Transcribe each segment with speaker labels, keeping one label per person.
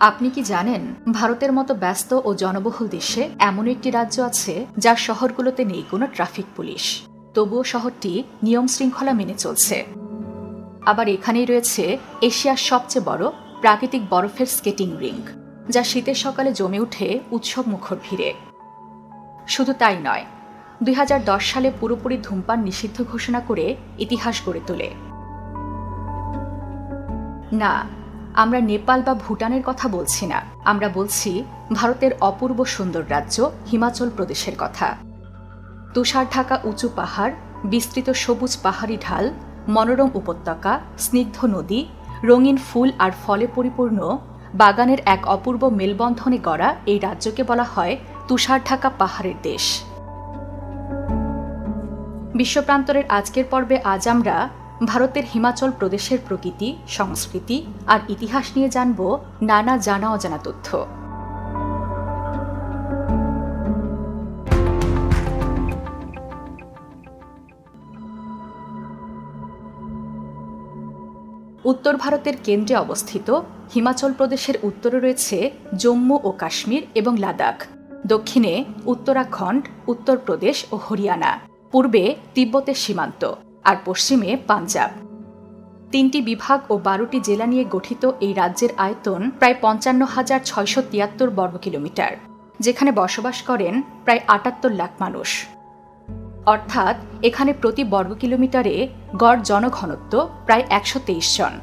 Speaker 1: আপনি কি জানেন, ভারতের মতো ব্যস্ত ও জনবহুল দেশে এমন একটি রাজ্য আছে যার শহরগুলোতে নেই কোনো ট্রাফিক পুলিশ। তবুও শহরটি নিয়ম শৃঙ্খলা মেনে চলছে। আবার এখানেই রয়েছে এশিয়ার সবচেয়ে বড় প্রাকৃতিক বরফের স্কেটিং রিঙ্ক যা শীতের সকালে জমে উঠে উৎসব মুখর ভিড়ে। শুধু তাই নয়, দুই সালে পুরোপুরি ধূমপান নিষিদ্ধ ঘোষণা করে ইতিহাস গড়ে তোলে। না আমরা নেপাল বা ভুটানের কথা বলছি না। আমরা বলছি ভারতের অপূর্ব সুন্দর রাজ্য হিমাচল প্রদেশের কথা। তুষার ঢাকা উঁচু পাহাড়, বিস্তৃত সবুজ পাহাড়ি ঢাল, মনোরম উপত্যকা, স্নিগ্ধ নদী, রঙিন ফুল আর ফলে পরিপূর্ণ বাগানের এক অপূর্ব মেলবন্ধনে গড়া এই রাজ্যকে বলা হয় তুষার ঢাকা পাহাড়ের দেশ। বিশ্বপ্রান্তরের আজকের পর্বে আজ আমরা ভারতের হিমাচল প্রদেশের প্রকৃতি, সংস্কৃতি আর ইতিহাস নিয়ে জানব নানা জানা অজানা তথ্য। উত্তর ভারতের কেন্দ্রে অবস্থিত হিমাচল প্রদেশের উত্তরে রয়েছে জম্মু ও কাশ্মীর এবং লাদাখ। দক্ষিণে উত্তরাখণ্ড, উত্তরপ্রদেশ ও হরিয়ানা। পূর্বে তিব্বতের সীমান্ত। আর পশ্চিমে পাঞ্জাব। তিনটি বিভাগ ও বারোটি জেলা নিয়ে গঠিত এই রাজ্যের আয়তন প্রায় পঞ্চান্ন হাজার ছয়শো তিয়াত্তর বর্গ কিলোমিটার, যেখানে বসবাস করেন প্রায় আটাত্তর লাখ মানুষ। অর্থাৎ এখানে প্রতি বর্গ কিলোমিটারে গড় জনঘনত্ব প্রায় একশো তেইশ জন।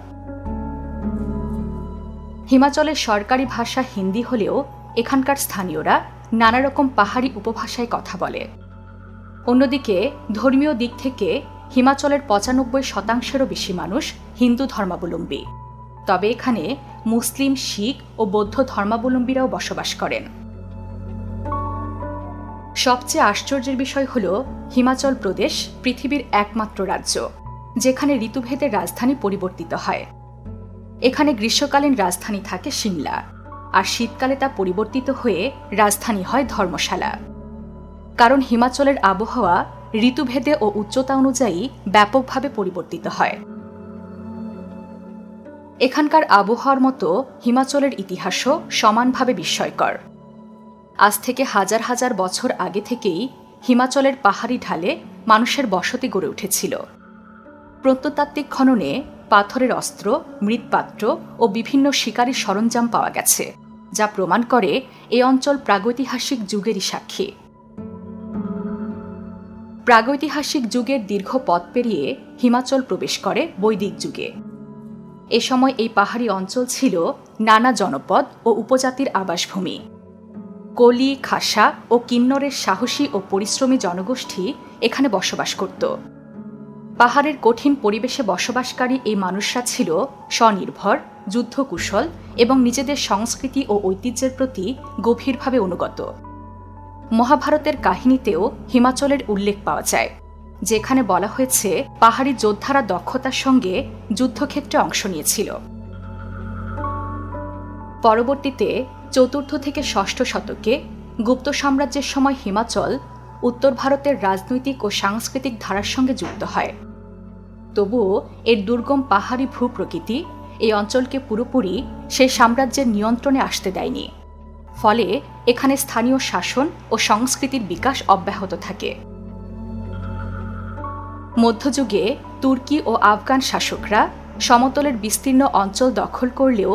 Speaker 1: হিমাচলের সরকারি ভাষা হিন্দি হলেও এখানকার স্থানীয়রা নানা রকম পাহাড়ি উপভাষায় কথা বলে। অন্যদিকে ধর্মীয় দিক থেকে হিমাচলের পঁচানব্বই শতাংশেরও বেশি মানুষ হিন্দু ধর্মাবলম্বী। তবে এখানে মুসলিম, শিখ ও বৌদ্ধ ধর্মাবলম্বীরাও বসবাস করেন। সবচেয়ে আশ্চর্যের বিষয় হল হিমাচল প্রদেশ পৃথিবীর একমাত্র রাজ্য, যেখানে ঋতুভেদের রাজধানী পরিবর্তিত হয়। এখানে গ্রীষ্মকালীন রাজধানী থাকে সিমলা, আর শীতকালে তা পরিবর্তিত হয়ে রাজধানী হয় ধর্মশালা। কারণ হিমাচলের আবহাওয়া ঋতুভেদে ও উচ্চতা অনুযায়ী ব্যাপকভাবে পরিবর্তিত হয়। এখানকার আবহাওয়ার মতো হিমাচলের ইতিহাসও সমানভাবে বিস্ময়কর। আজ থেকে হাজার হাজার বছর আগে থেকেই হিমাচলের পাহাড়ি ঢালে মানুষের বসতি গড়ে উঠেছিল। প্রত্নতাত্ত্বিক খননে পাথরের অস্ত্র, মৃৎপাত্র ও বিভিন্ন শিকারী সরঞ্জাম পাওয়া গেছে, যা প্রমাণ করে এ অঞ্চল প্রাগৈতিহাসিক যুগেরই সাক্ষী। প্রাগৈতিহাসিক যুগের দীর্ঘ পথ পেরিয়ে হিমাচল প্রবেশ করে বৈদিক যুগে। এ সময় এই পাহাড়ি অঞ্চল ছিল নানা জনপদ ও উপজাতির আবাসভূমি। কলি, খাসা ও কিন্নরের সাহসী ও পরিশ্রমী জনগোষ্ঠী এখানে বসবাস করত। পাহাড়ের কঠিন পরিবেশে বসবাসকারী এই মানুষরা ছিল স্বনির্ভর, যুদ্ধকুশল এবং নিজেদের সংস্কৃতি ও ঐতিহ্যের প্রতি গভীরভাবে অনুগত। মহাভারতের কাহিনীতেও হিমাচলের উল্লেখ পাওয়া যায়, যেখানে বলা হয়েছে, পাহাড়ি যোদ্ধারা দক্ষতার সঙ্গে যুদ্ধক্ষেত্রে অংশ নিয়েছিল। পরবর্তীতে, চতুর্থ থেকে ষষ্ঠ শতকে, গুপ্ত সাম্রাজ্যের সময় হিমাচল উত্তর ভারতের রাজনৈতিক ও সাংস্কৃতিক ধারার সঙ্গে যুক্ত হয়। তবুও, এর দুর্গম পাহাড়ি ভূপ্রকৃতি এই অঞ্চলকে পুরোপুরি সেই সাম্রাজ্যের নিয়ন্ত্রণে আসতে দেয়নি। ফলে এখানে স্থানীয় শাসন ও সংস্কৃতির বিকাশ অব্যাহত থাকে। মধ্যযুগে তুর্কি ও আফগান শাসকরা সমতলের বিস্তীর্ণ অঞ্চল দখল করলেও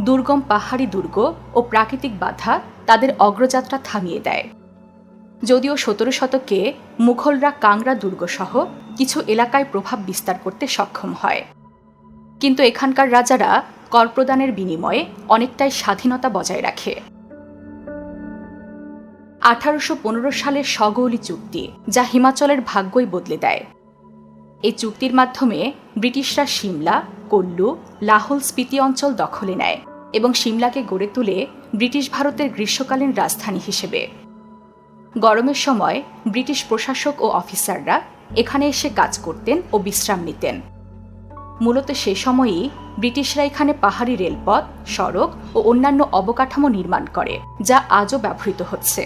Speaker 1: দুর্গম পাহাড়ি দুর্গ ও প্রাকৃতিক বাধা তাদের অগ্রযাত্রা থামিয়ে দেয়। যদিও সতেরো শতকে মুঘলরা কাংড়া দুর্গসহ কিছু এলাকায় প্রভাব বিস্তার করতে সক্ষম হয়। কিন্তু এখানকার রাজারা কর প্রদানের বিনিময়ে অনেকটাই স্বাধীনতা বজায় রাখে। আঠারোশো পনেরো সালের সগৌলি চুক্তি, যা হিমাচলের ভাগ্যই বদলে দেয়। এই চুক্তির মাধ্যমে ব্রিটিশরা সিমলা, কল্লু লাহোল স্পিতি অঞ্চল দখলে নেয় এবং সিমলাকে গড়ে তুলে ব্রিটিশ ভারতের গ্রীষ্মকালীন রাজধানী হিসেবে। গরমের সময় ব্রিটিশ প্রশাসক ও অফিসাররা এখানে এসে কাজ করতেন ও বিশ্রাম নিতেন। মূলত সে সময়েই ব্রিটিশরা এখানে পাহাড়ি রেলপথ, সড়ক ও অন্যান্য অবকাঠামো নির্মাণ করে, যা আজও ব্যবহৃত হচ্ছে।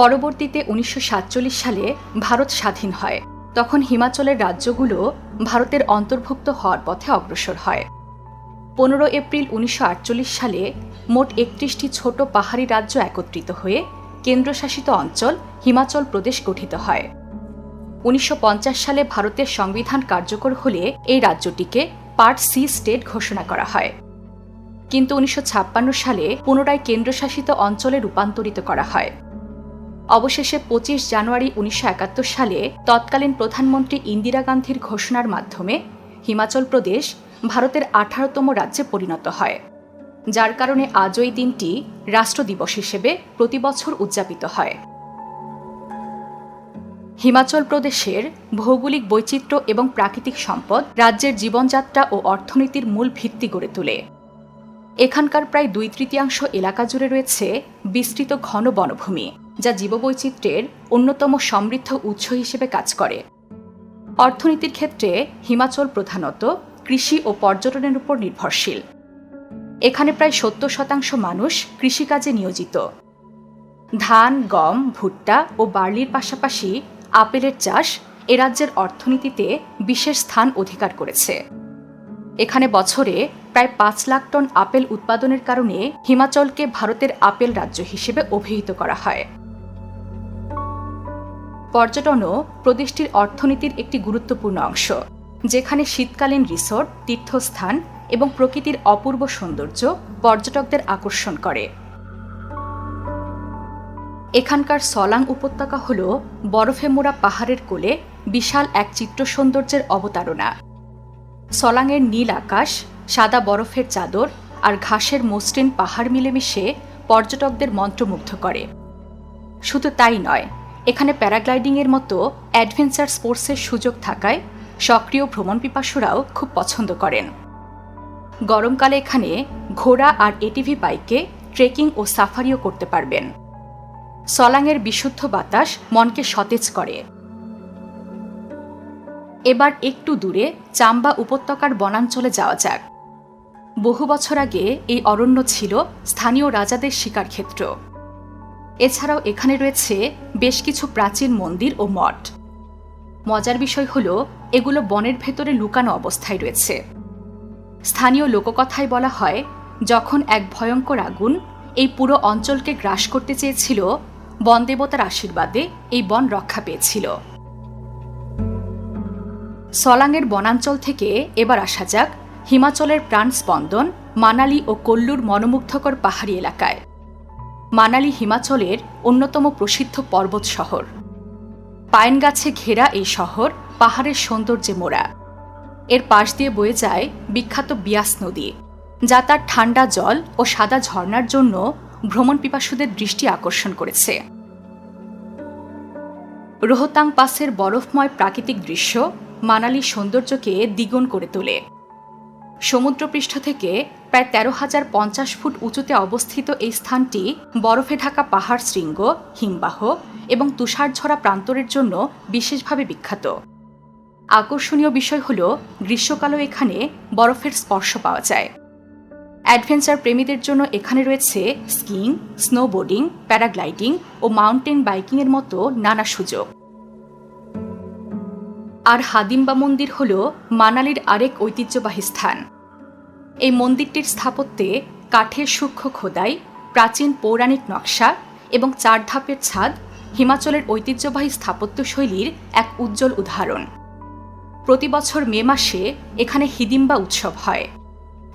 Speaker 1: পরবর্তীতে উনিশশো সাতচল্লিশ সালে ভারত স্বাধীন হয়। তখন হিমাচলের রাজ্যগুলো ভারতের অন্তর্ভুক্ত হওয়ার পথে অগ্রসর হয়। পনেরো এপ্রিল উনিশশো আটচল্লিশ সালে মোট একত্রিশটি ছোট পাহাড়ি রাজ্য একত্রিত হয়ে কেন্দ্রশাসিত অঞ্চল হিমাচল প্রদেশ গঠিত হয়। উনিশশো পঞ্চাশ সালে ভারতের সংবিধান কার্যকর হলে এই রাজ্যটিকে পার্ট সি স্টেট ঘোষণা করা হয়। কিন্তু উনিশশো ছাপ্পান্ন সালে পুনরায় কেন্দ্রশাসিত অঞ্চলে রূপান্তরিত করা হয়। অবশেষে পঁচিশ জানুয়ারি উনিশশো একাত্তর সালে তৎকালীন প্রধানমন্ত্রী ইন্দিরা গান্ধীর ঘোষণার মাধ্যমে হিমাচল প্রদেশ ভারতের আঠারোতম রাজ্যে পরিণত হয়, যার কারণে আজ ওই দিনটি রাষ্ট্র দিবস হিসেবে প্রতি বছর উদযাপিত হয়। হিমাচল প্রদেশের ভৌগোলিক বৈচিত্র্য এবং প্রাকৃতিক সম্পদ রাজ্যের জীবনযাত্রা ও অর্থনীতির মূল ভিত্তি গড়ে তোলে। এখানকার প্রায় দুই তৃতীয়াংশ এলাকা জুড়ে রয়েছে বিস্তৃত ঘন বনভূমি। যা জীববৈচিত্র্যের অন্যতম সমৃদ্ধ উৎস হিসেবে কাজ করে। অর্থনীতির ক্ষেত্রে হিমাচল প্রধানত কৃষি ও পর্যটনের উপর নির্ভরশীল। এখানে প্রায় সত্তর শতাংশ মানুষ কৃষিকাজে নিয়োজিত। ধান, গম, ভুট্টা ও বার্লির পাশাপাশি আপেলের চাষ এ রাজ্যের অর্থনীতিতে বিশেষ স্থান অধিকার করেছে। এখানে বছরে প্রায় পাঁচ লাখ টন আপেল উৎপাদনের কারণে হিমাচলকে ভারতের আপেল রাজ্য হিসেবে অভিহিত করা হয়। পর্যটনও প্রদেশটির অর্থনীতির একটি গুরুত্বপূর্ণ অংশ, যেখানে শীতকালীন রিসোর্ট, তীর্থস্থান এবং প্রকৃতির অপূর্ব সৌন্দর্য পর্যটকদের আকর্ষণ করে। এখানকার সলাং উপত্যকা হল বরফে মোড়া পাহাড়ের কোলে বিশাল এক চিত্র সৌন্দর্যের অবতারণা। সলাংয়ের নীল আকাশ, সাদা বরফের চাদর আর ঘাসের মসৃণ পাহাড় মিলেমিশে পর্যটকদের মন্ত্রমুগ্ধ করে। শুধু তাই নয় এখানে প্যারাগ্লাইডিংয়ের মতো অ্যাডভেঞ্চার স্পোর্টসের সুযোগ থাকায় সক্রিয় ভ্রমণ পিপাসুরাও খুব পছন্দ করেন। গরমকালে এখানে ঘোড়া আর এটিভি বাইকে ট্রেকিং ও সাফারিও করতে পারবেন। সলাংয়ের বিশুদ্ধ বাতাস মনকে সতেজ করে। এবার একটু দূরে চাম্বা উপত্যকার বনাঞ্চলে যাওয়া যাক। বহু বছর আগে এই অরণ্য ছিল স্থানীয় রাজাদের শিকার ক্ষেত্র এছাড়াও এখানে রয়েছে বেশ কিছু প্রাচীন মন্দির ও মঠ। মজার বিষয় হল, এগুলো বনের ভেতরে লুকানো অবস্থায় রয়েছে। স্থানীয় লোককথায় বলা হয়, যখন এক ভয়ঙ্কর আগুন এই পুরো অঞ্চলকে গ্রাস করতে চেয়েছিল, বন দেবতার আশীর্বাদে এই বন রক্ষা পেয়েছিল। সলাংয়ের বনাঞ্চল থেকে এবার আসা যাক হিমাচলের প্রাণ স্পন্দন মানালি ও কল্লুর মনোমুগ্ধকর পাহাড়ি এলাকায়। মানালি হিমাচলের অন্যতম প্রসিদ্ধ পর্বত শহর। পাইন গাছে ঘেরা এই শহর পাহাড়ের সৌন্দর্যে মোড়া। এর পাশ দিয়ে বয়ে যায় বিখ্যাত বিয়াস নদী, যা তার ঠান্ডা জল ও সাদা ঝর্ণার জন্য ভ্রমণ পিপাসুদের দৃষ্টি আকর্ষণ করেছে। রোহতাং পাসের বরফময় প্রাকৃতিক দৃশ্য মানালির সৌন্দর্যকে দ্বিগুণ করে তোলে। সমুদ্রপৃষ্ঠ থেকে প্রায় তেরো হাজার পঞ্চাশ ফুট উঁচুতে অবস্থিত এই স্থানটি বরফে ঢাকা পাহাড় শৃঙ্গ, হিমবাহ এবং তুষারঝরা প্রান্তরের জন্য বিশেষভাবে বিখ্যাত। আকর্ষণীয় বিষয় হল, গ্রীষ্মকালও এখানে বরফের স্পর্শ পাওয়া যায়। অ্যাডভেঞ্চার প্রেমীদের জন্য এখানে রয়েছে স্কিং স্নোবোর্ডিং, প্যারাগ্লাইডিং ও মাউন্টেন বাইকিংয়ের মতো নানা সুযোগ। আর হাদিম্বা মন্দির হল মানালির আরেক ঐতিহ্যবাহী স্থান। এই মন্দিরটির স্থাপত্যে কাঠের সূক্ষ্ম খোদাই, প্রাচীন পৌরাণিক নকশা এবং চার ধাপের ছাদ হিমাচলের ঐতিহ্যবাহী স্থাপত্যশৈলীর এক উজ্জ্বল উদাহরণ। প্রতি বছর মে মাসে এখানে হিদিম্বা উৎসব হয়,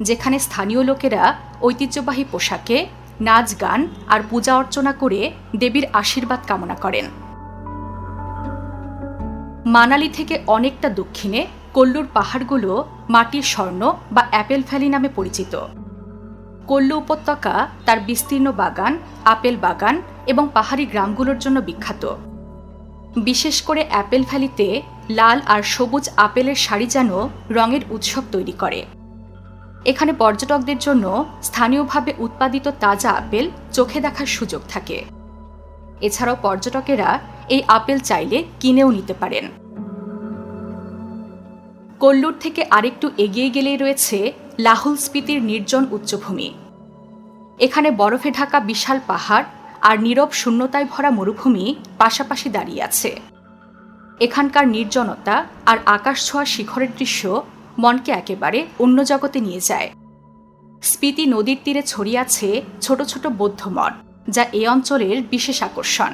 Speaker 1: যেখানে স্থানীয় লোকেরা ঐতিহ্যবাহী পোশাকে নাচ, গান আর পূজা অর্চনা করে দেবীর আশীর্বাদ কামনা করেন। মানালি থেকে অনেকটা দক্ষিণে কল্লুর পাহাড়গুলো মাটির স্বর্ণ বা অ্যাপেল ভ্যালি নামে পরিচিত। কল্লু উপত্যকা তার বিস্তীর্ণ বাগান, আপেল বাগান এবং পাহাড়ি গ্রামগুলোর জন্য বিখ্যাত। বিশেষ করে অ্যাপেল ভ্যালিতে লাল আর সবুজ আপেলের শাড়ি যেন রঙের উৎসব তৈরি করে। এখানে পর্যটকদের জন্য স্থানীয়ভাবে উৎপাদিত তাজা আপেল চোখে দেখার সুযোগ থাকে। এছাড়াও পর্যটকেরা এই আপেল চাইলে কিনেও নিতে পারেন। কল্লুর থেকে আরেকটু এগিয়ে গেলেই রয়েছে লাহুল স্পিতির নির্জন উচ্চভূমি। এখানে বরফে ঢাকা বিশাল পাহাড় আর নীরব শূন্যতায় ভরা মরুভূমি পাশাপাশি দাঁড়িয়ে আছে। এখানকার নির্জনতা আর আকাশ ছোঁয়া শিখরের দৃশ্য মনকে একেবারে অন্য জগতে নিয়ে যায়। স্পিতি নদীর তীরে ছড়িয়ে আছে ছোট ছোট বৌদ্ধ মঠ, যা এই অঞ্চলের বিশেষ আকর্ষণ।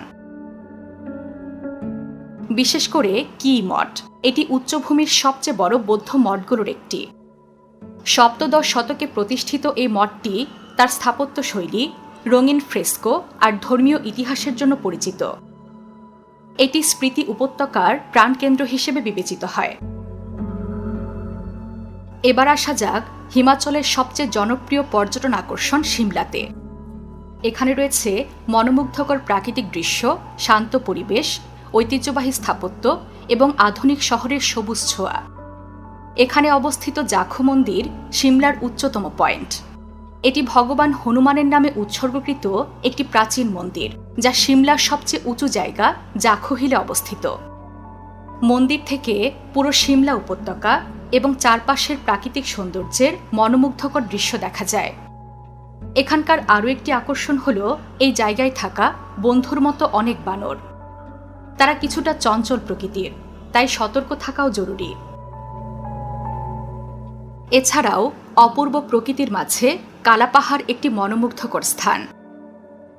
Speaker 1: বিশেষ করে কি মঠ? এটি উচ্চভূমির সবচেয়ে বড় বৌদ্ধ মঠগুলোর একটি। সপ্তদশ শতকে প্রতিষ্ঠিত এই মঠটি তার স্থাপত্য শৈলী, রঙিন ফ্রেস্কো আর ধর্মীয় ইতিহাসের জন্য পরিচিত। এটি স্মৃতি উপত্যকার প্রাণকেন্দ্র হিসেবে বিবেচিত হয়। এবার আসা যাক হিমাচলের সবচেয়ে জনপ্রিয় পর্যটন আকর্ষণ সিমলাতে। এখানে রয়েছে মনোমুগ্ধকর প্রাকৃতিক দৃশ্য, শান্ত পরিবেশ ঐতিহ্যবাহী স্থাপত্য এবং আধুনিক শহরের সবুজ ছোঁয়া। এখানে অবস্থিত জাখু মন্দির সিমলার উচ্চতম পয়েন্ট। এটি ভগবান হনুমানের নামে উৎসর্গকৃত একটি প্রাচীন মন্দির, যা সিমলার সবচেয়ে উঁচু জায়গা জাখু হিলে অবস্থিত। মন্দির থেকে পুরো সিমলা উপত্যকা এবং চারপাশের প্রাকৃতিক সৌন্দর্যের মনোমুগ্ধকর দৃশ্য দেখা যায়। এখানকার আরও একটি আকর্ষণ হল এই জায়গায় থাকা বন্ধুর মতো অনেক বানর। তারা কিছুটা চঞ্চল প্রকৃতির, তাই সতর্ক থাকাও জরুরি। এছাড়াও, অপূর্ব প্রকৃতির মাঝে কালাপাহাড় একটি মনোমুগ্ধকর স্থান।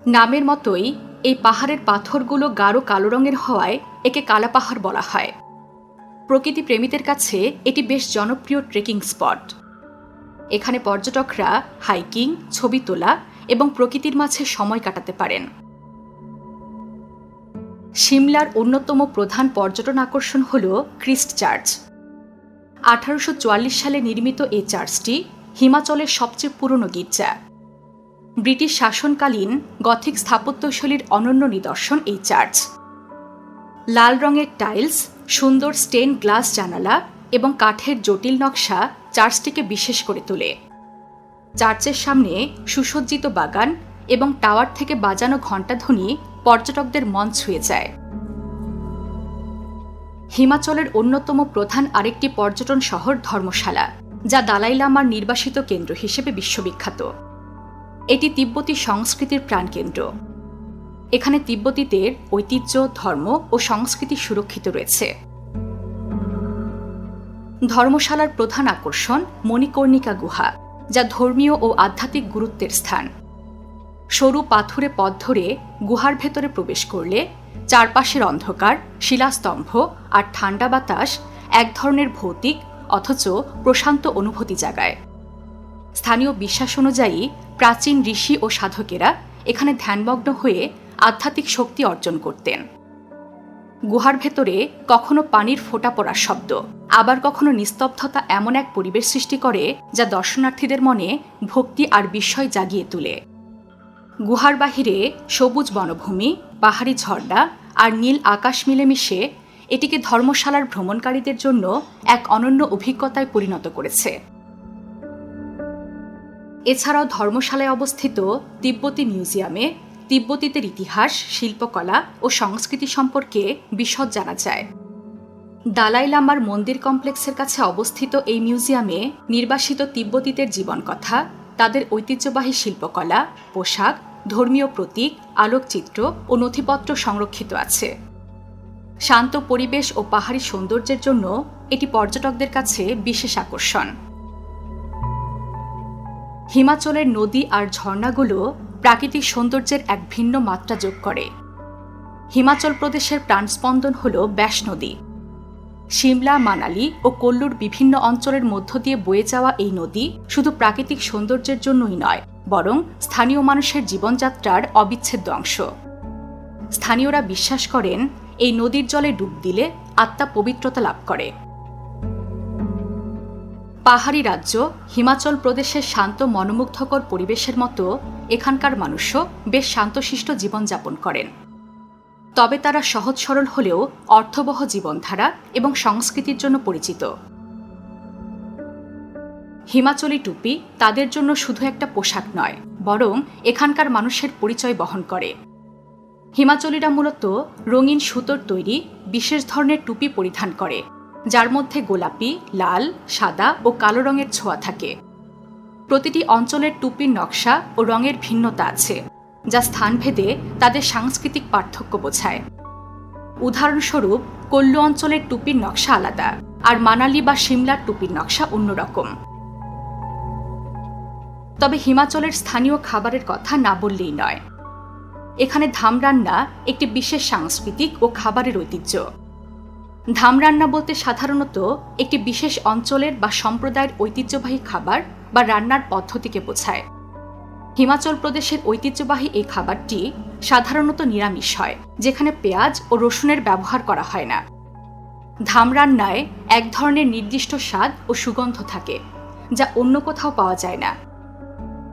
Speaker 1: নামের মতোই, এই পাহাড়ের পাথরগুলো গাঢ় কালো রঙের হওয়ায় একে কালাপাহাড় বলা হয়। প্রকৃতি প্রেমীদের কাছে এটি বেশ জনপ্রিয় ট্রেকিং স্পট। এখানে পর্যটকরা হাইকিং, ছবি তোলা এবং প্রকৃতির মাঝে সময় কাটাতে পারেন। সিমলার অন্যতম প্রধান পর্যটন আকর্ষণ হল ক্রিস্ট চার্চ। আঠারোশো চুয়াল্লিশ সালে নির্মিত এই চার্চটি হিমাচলের সবচেয়ে পুরনো গির্জা। ব্রিটিশ শাসনকালীন গথিক স্থাপত্যশৈলীর অনন্য নিদর্শন এই চার্চ। লাল রঙের টাইলস, সুন্দর স্টেন গ্লাস জানালা এবং কাঠের জটিল নকশা চার্চটিকে বিশেষ করে তোলে। চার্চের সামনে সুসজ্জিত বাগান এবং টাওয়ার থেকে বাজানো ঘণ্টাধ্বনি পর্যটকদের মন ছুঁয়ে যায়। হিমাচলের অন্যতম প্রধান আরেকটি পর্যটন শহর ধর্মশালা, যা দালাই লামার নির্বাসিত কেন্দ্র হিসেবে বিশ্ববিখ্যাত। এটি তিব্বতী সংস্কৃতির প্রাণকেন্দ্র। এখানে তিব্বতীদের ঐতিহ্য, ধর্ম ও সংস্কৃতি সুরক্ষিত রয়েছে। ধর্মশালার প্রধান আকর্ষণ মণিকর্ণিকা গুহা, যা ধর্মীয় ও আধ্যাত্মিক গুরুত্বের স্থান। সরু পাথুরে পথ ধরে গুহার ভেতরে প্রবেশ করলে চারপাশের অন্ধকার, শিলাস্তম্ভ আর ঠান্ডা বাতাস এক ধরনের ভৌতিক অথচ প্রশান্ত অনুভূতি জাগায়। স্থানীয় বিশ্বাস অনুযায়ী প্রাচীন ঋষি ও সাধকেরা এখানে ধ্যানমগ্ন হয়ে আধ্যাত্মিক শক্তি অর্জন করতেন। গুহার ভেতরে কখনো পানির ফোঁটা পড়ার শব্দ, আবার কখনো নিস্তব্ধতা এমন এক পরিবেশ সৃষ্টি করে যা দর্শনার্থীদের মনে ভক্তি আর বিস্ময় জাগিয়ে তোলে। গুহার বাহিরে সবুজ বনভূমি, পাহাড়ি ঝর্ণা আর নীল আকাশ মিলেমিশে এটিকে ধর্মশালার ভ্রমণকারীদের জন্য এক অনন্য অভিজ্ঞতায় পরিণত করেছে। এছাড়াও ধর্মশালায় অবস্থিত তিব্বতী মিউজিয়ামে তিব্বতীদের ইতিহাস, শিল্পকলা ও সংস্কৃতি সম্পর্কে বিশদ জানা যায়। দালাই লামার মন্দির কমপ্লেক্সের কাছে অবস্থিত এই মিউজিয়ামে নির্বাসিত তিব্বতীদের জীবনকথা, তাদের ঐতিহ্যবাহী শিল্পকলা, পোশাক ধর্মীয় প্রতীক, আলোকচিত্র ও নথিপত্র সংরক্ষিত আছে। শান্ত পরিবেশ ও পাহাড়ি সৌন্দর্যের জন্য এটি পর্যটকদের কাছে বিশেষ আকর্ষণ। হিমাচলের নদী আর ঝর্ণাগুলো প্রাকৃতিক সৌন্দর্যের এক ভিন্ন মাত্রা যোগ করে। হিমাচল প্রদেশের প্রাণস্পন্দন হল ব্যাস নদী। সিমলা, মানালি ও কল্লুর বিভিন্ন অঞ্চলের মধ্য দিয়ে বয়ে যাওয়া এই নদী শুধু প্রাকৃতিক সৌন্দর্যের জন্যই নয় বরং স্থানীয় মানুষের জীবনযাত্রার অবিচ্ছেদ্য অংশ। স্থানীয়রা বিশ্বাস করেন, এই নদীর জলে ডুব দিলে আত্মা পবিত্রতা লাভ করে। পাহাড়ি রাজ্য, হিমাচল প্রদেশের শান্ত মনোমুগ্ধকর পরিবেশের মতো এখানকার মানুষও বেশ শান্তশিষ্ট জীবনযাপন করেন। তবে তারা সহজ সরল হলেও অর্থবহ জীবনধারা এবং সংস্কৃতির জন্য পরিচিত। হিমাচলি টুপি তাদের জন্য শুধু একটা পোশাক নয়, বরং এখানকার মানুষের পরিচয় বহন করে। হিমাচলীরা মূলত রঙিন সুতোর তৈরি বিশেষ ধরনের টুপি পরিধান করে, যার মধ্যে গোলাপি, লাল, সাদা ও কালো রঙের ছোঁয়া থাকে। প্রতিটি অঞ্চলের টুপির নকশা ও রঙের ভিন্নতা আছে, যা স্থানভেদে তাদের সাংস্কৃতিক পার্থক্য বোঝায়। উদাহরণস্বরূপ, কল্লু অঞ্চলের টুপির নকশা আলাদা, আর মানালি বা সিমলার টুপির নকশা অন্যরকম। তবে হিমাচলের স্থানীয় খাবারের কথা না বললেই নয়। এখানে ধাম রান্না একটি বিশেষ সাংস্কৃতিক ও খাবারের ঐতিহ্য। ধাম রান্না বলতে সাধারণত একটি বিশেষ অঞ্চলের বা সম্প্রদায়ের ঐতিহ্যবাহী খাবার বা রান্নার পদ্ধতিকে বোঝায়। হিমাচল প্রদেশের ঐতিহ্যবাহী এই খাবারটি সাধারণত নিরামিষ হয়, যেখানে পেঁয়াজ ও রসুনের ব্যবহার করা হয় না। ধাম রান্নায় এক ধরনের নির্দিষ্ট স্বাদ ও সুগন্ধ থাকে, যা অন্য কোথাও পাওয়া যায় না।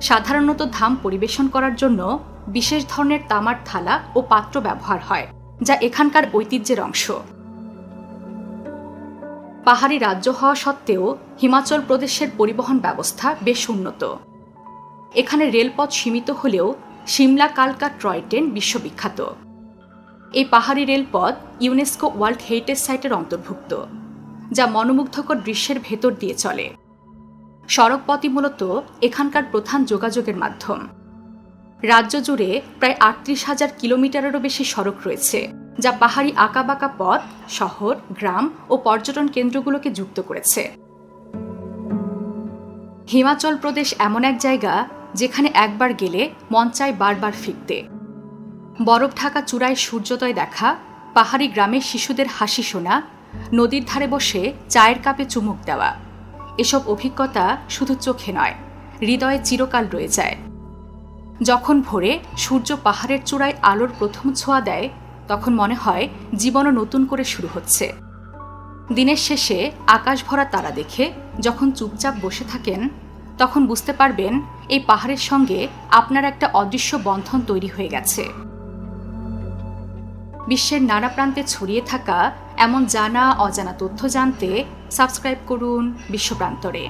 Speaker 1: সাধারণত ধাম পরিবেশন করার জন্য বিশেষ ধরনের তামার থালা ও পাত্র ব্যবহার হয়, যা এখানকার ঐতিহ্যের অংশ। পাহাড়ি রাজ্য হওয়া সত্ত্বেও হিমাচল প্রদেশের পরিবহন ব্যবস্থা বেশ উন্নত। এখানে রেলপথ সীমিত হলেও সিমলা কালকা ট্রয় ট্রেন বিশ্ববিখ্যাত। এই পাহাড়ি রেলপথ ইউনেস্কো ওয়ার্ল্ড হেরিটেজ সাইটের অন্তর্ভুক্ত, যা মনোমুগ্ধকর দৃশ্যের ভেতর দিয়ে চলে। সড়কপথই মূলত এখানকার প্রধান যোগাযোগের মাধ্যম। রাজ্য জুড়ে প্রায় আটত্রিশ হাজার কিলোমিটারেরও বেশি সড়ক রয়েছে, যা পাহাড়ি আঁকাবাঁকা পথ, শহর, গ্রাম ও পর্যটন কেন্দ্রগুলোকে যুক্ত করেছে। হিমাচল প্রদেশ এমন এক জায়গা যেখানে একবার গেলে মন চায় বারবার ফিরতে। বরফ ঢাকা চূড়ায় সূর্যোদয় দেখা, পাহাড়ি গ্রামের শিশুদের হাসি শোনা, নদীর ধারে বসে চায়ের কাপে চুমুক দেওয়া। এসব অভিজ্ঞতা শুধু চোখে নয়, হৃদয়ে চিরকাল রয়ে যায়। যখন ভোরে সূর্য পাহাড়ের চূড়ায় আলোর প্রথম ছোঁয়া দেয়, তখন মনে হয় জীবনও নতুন করে শুরু হচ্ছে। দিনের শেষে আকাশ ভরা তারা দেখে যখন চুপচাপ বসে থাকেন, তখন বুঝতে পারবেন এই পাহাড়ের সঙ্গে আপনার একটা অদৃশ্য বন্ধন তৈরি হয়ে গেছে। বিশ্বের নানা প্রান্তে ছড়িয়ে থাকা এমন জানা অজানা তথ্য জানতে সাবস্ক্রাইব করুন বিশ্বপ্রান্তরে